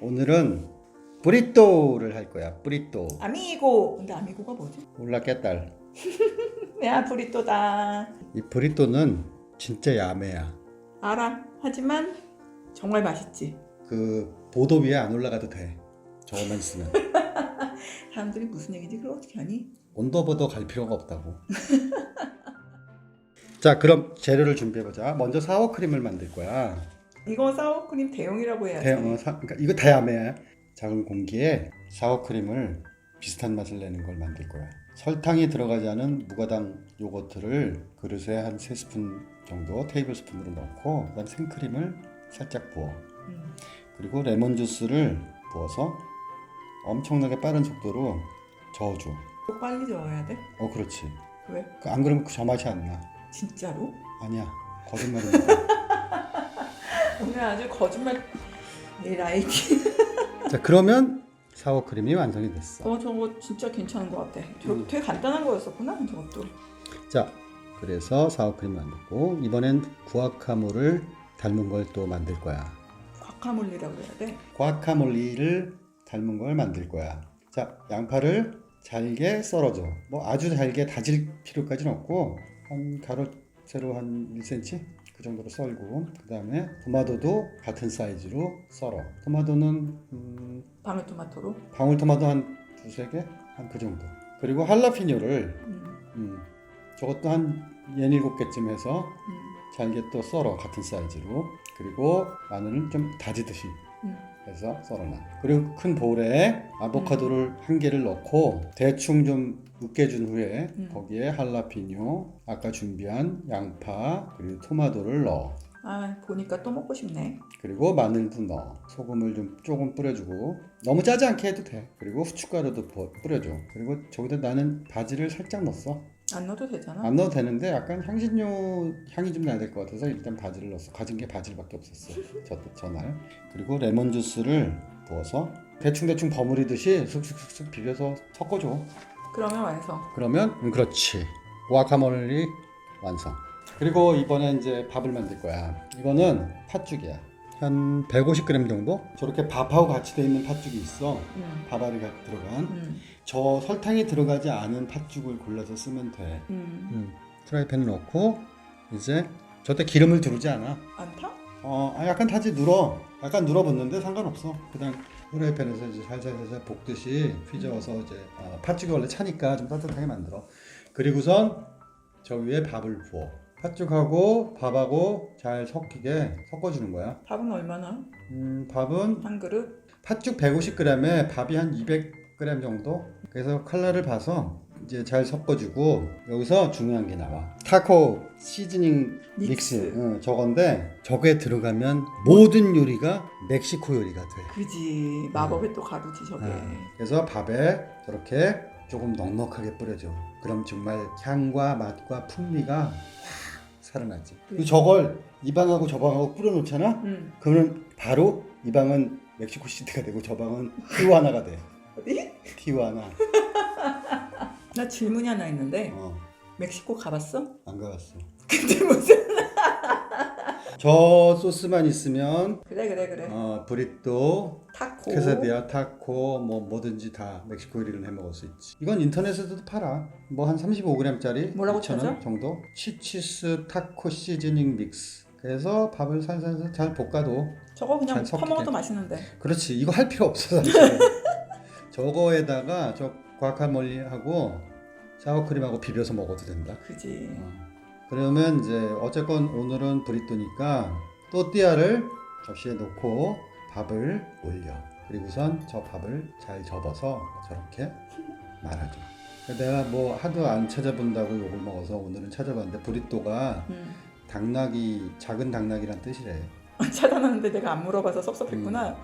오늘은 브리또를 할 거야. 브리또. 아미고. 근데 아미고가 뭐지? 몰라 깨딸. 야 브리또다. 이 브리또는 진짜 야매야. 알아. 하지만 정말 맛있지. 그 보도 위에 안 올라가도 돼. 저거만 있으면. 사람들이 무슨 얘기인지 그걸 어떻게 하니? 온도보도 갈 필요가 없다고. 자, 그럼 재료를 준비해 보자. 먼저 사워 크림을 만들 거야. 이거 사워크림 대용이라고 해야지. 대, 어, 사, 그러니까 이거 다 야매야. 작은 공기에 사워 크림을 비슷한 맛을 내는 걸 만들 거야. 설탕이 들어가지 않은 무가당 요거트를 그릇에 한 3스푼 정도 테이블 스푼으로 넣고 그다음 생크림을 살짝 부어. 음. 그리고 레몬 주스를 부어서 엄청나게 빠른 속도로 저어줘. 또 빨리 저어야 돼? 어, 그렇지. 왜? 그안 그러면 저 맛이 안 나. 진짜로? 아니야. 거짓말입니다. 오늘 아주 거짓말 내 라이키. 자, 그러면 사워 크림이 완성이 됐어. 어 저거 진짜 괜찮은 것 같아. 저 음. 되게 간단한 거였었구나 저것도. 자, 그래서 사워 크림 만들고 이번엔 구아카몰을 닮은 걸 또 만들 거야. 과카몰리라고 해야 돼. 과카몰리를 닮은 걸 만들 거야. 자, 양파를 잘게 썰어줘. 뭐 아주 잘게 다질 필요까지는 없고 한 가로 세로 한 1cm 그 정도로 썰고 그 다음에 토마토도 같은 사이즈로 썰어. 토마토는 음, 방울토마토로. 방울토마토 한 두세 개? 한 그 정도. 그리고 할라피뇨를 음. 음, 저것도 한 예닐곱 개쯤 해서 음. 잘게 또 썰어 같은 사이즈로. 그리고 마늘은 좀 다지듯이 음. 해서 썰어놔. 그리고 큰 볼에 아보카도를 한 개를 넣고 대충 좀 으깨준 후에 음. 거기에 할라피뇨, 아까 준비한 양파 그리고 토마토를 넣어. 아 보니까 또 먹고 싶네. 그리고 마늘도 넣어. 소금을 좀 조금 뿌려주고 너무 짜지 않게 해도 돼. 그리고 후춧가루도 부- 뿌려줘. 그리고 저기다 나는 바지를 살짝 넣었어. 안 넣어도 되잖아. 안 넣어도 되는데 약간 향신료 향이 좀 나야 될 것 같아서 일단 바지를 넣었어. 가진 게 바질밖에 없었어. 저 저날. 그리고 레몬 주스를 부어서 대충 대충 버무리듯이 슥슥슥슥 비벼서 섞어줘. 그러면 완성. 그러면 음, 그렇지. 와카몰리 완성. 그리고 이번에 이제 밥을 만들 거야. 이거는 팥죽이야. 한 150g 정도? 저렇게 밥하고 같이 돼 있는 팥죽이 있어. 음. 밥알이 가- 들어간. 음. 저 설탕이 들어가지 않은 팥죽을 골라서 쓰면 돼. 음. 음, 프라이팬 넣고 이제 저때 기름을 두르지 않아. 안 타? 어, 아, 약간 타지 눌어. 약간 눌어붙는데 상관없어. 그냥 프라이팬에서 이제 살살살살 볶듯이 휘저어서 이제 어, 팥죽이 원래 차니까 좀 따뜻하게 만들어. 그리고선 저 위에 밥을 부어. 팥죽하고 밥하고 잘 섞이게 섞어주는 거야. 밥은 얼마나? 음, 밥은 한 그릇? 팥죽 150g에 밥이 한 200g 정도. 그래서 칼날을 봐서 이제 잘 섞어주고 여기서 중요한 게 나와. 타코 시즈닝 믹스. 믹스. 응, 저건데 저게 들어가면 모든 요리가 멕시코 요리가 돼. 그지 마법의 또 가루지 저게. 응. 그래서 밥에 저렇게 조금 넉넉하게 뿌려줘. 그럼 정말 향과 맛과 풍미가 확 살아나지. 그리고 저걸 이 방하고 저 방하고 뿌려놓잖아. 음. 그러면 바로 이 방은 멕시코 시티가 되고 저 방은 티와나가 돼. 어디? 티와나. 나 질문이 하나 있는데 어, 멕시코 가봤어? 안 가봤어. 근데 무슨? 저 소스만 있으면 그래 그래 그래. 어, 브리또, 타코. 케사디아, 타코 뭐 뭐든지 다 멕시코 요리를 해 먹을 수 있지. 이건 인터넷에서도 팔아. 뭐 한 35g짜리 뭐라고 2,000원 찾아? 정도. 치치스 타코 시즈닝 믹스. 그래서 밥을 살살살 잘 볶아도 저거 그냥 잘 섞이게. 퍼먹어도 맛있는데. 그렇지 이거 할 필요 없어 사실 저거에다가 저 과카몰리하고 샤워크림하고 비벼서 먹어도 된다 그지. 어. 그러면 이제 어쨌건 오늘은 브리또니까 또띠아를 접시에 놓고 밥을 올려. 그리고선 저 밥을 잘 접어서 저렇게 말아줘 내가 뭐 하도 안 찾아본다고 욕을 먹어서 오늘은 찾아봤는데 브리또가 음. 당나귀 작은 당나귀란 뜻이래 찾아놨는데 내가 안 물어봐서 섭섭했구나.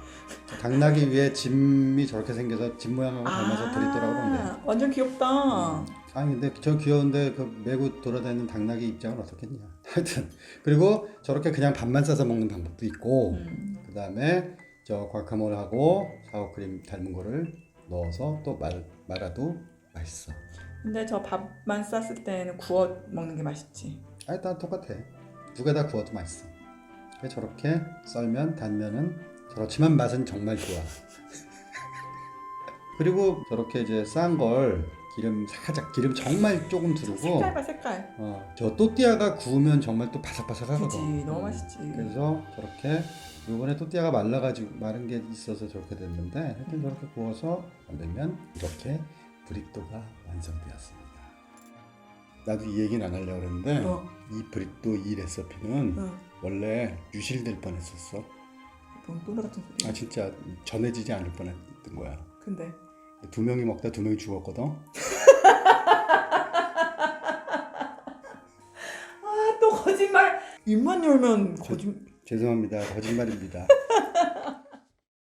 당나귀 위에 짐이 저렇게 생겨서 짐 모양하고 닮아서 브리또라고 그러는데 완전 귀엽다. 음. 아니 근데 저 귀여운데 그 메고 돌아다니는 당나귀 입장은 어떻겠냐 하여튼 그리고 저렇게 그냥 밥만 싸서 먹는 방법도 있고 음. 그 다음에 저 과카몰하고 사워크림 닮은 거를 넣어서 또 말, 말아도 맛있어 근데 저 밥만 쌌을 때는 구워 먹는 게 맛있지. 아니 다 똑같아 두개다 구워도 맛있어 저렇게 썰면 단면은 그렇지만 맛은 정말 좋아. 그리고 저렇게 이제 싼 걸 기름 살짝 기름 정말 조금 두르고 색깔 봐 색깔. 어, 저 또띠아가 구우면 정말 또 바삭바삭하거든. 너무 음. 맛있지. 그래서 저렇게 요번에 또띠아가 말라가지고 마른 게 있어서 저렇게 됐는데 하여튼 저렇게 구워서 만들면 이렇게 브리또가 완성되었습니다. 나도 이 얘기는 안 하려고 그랬는데 어. 이 브리또 이 레시피는 응. 원래 유실될 뻔했었어. 뭔 또래 같은 소리. 아 진짜 전해지지 않을 뻔했던 거야. 근데 두 명이 먹다 두 명이 죽었거든. 아 또 거짓말. 입만 열면 거짓. 죄송합니다. 거짓말입니다.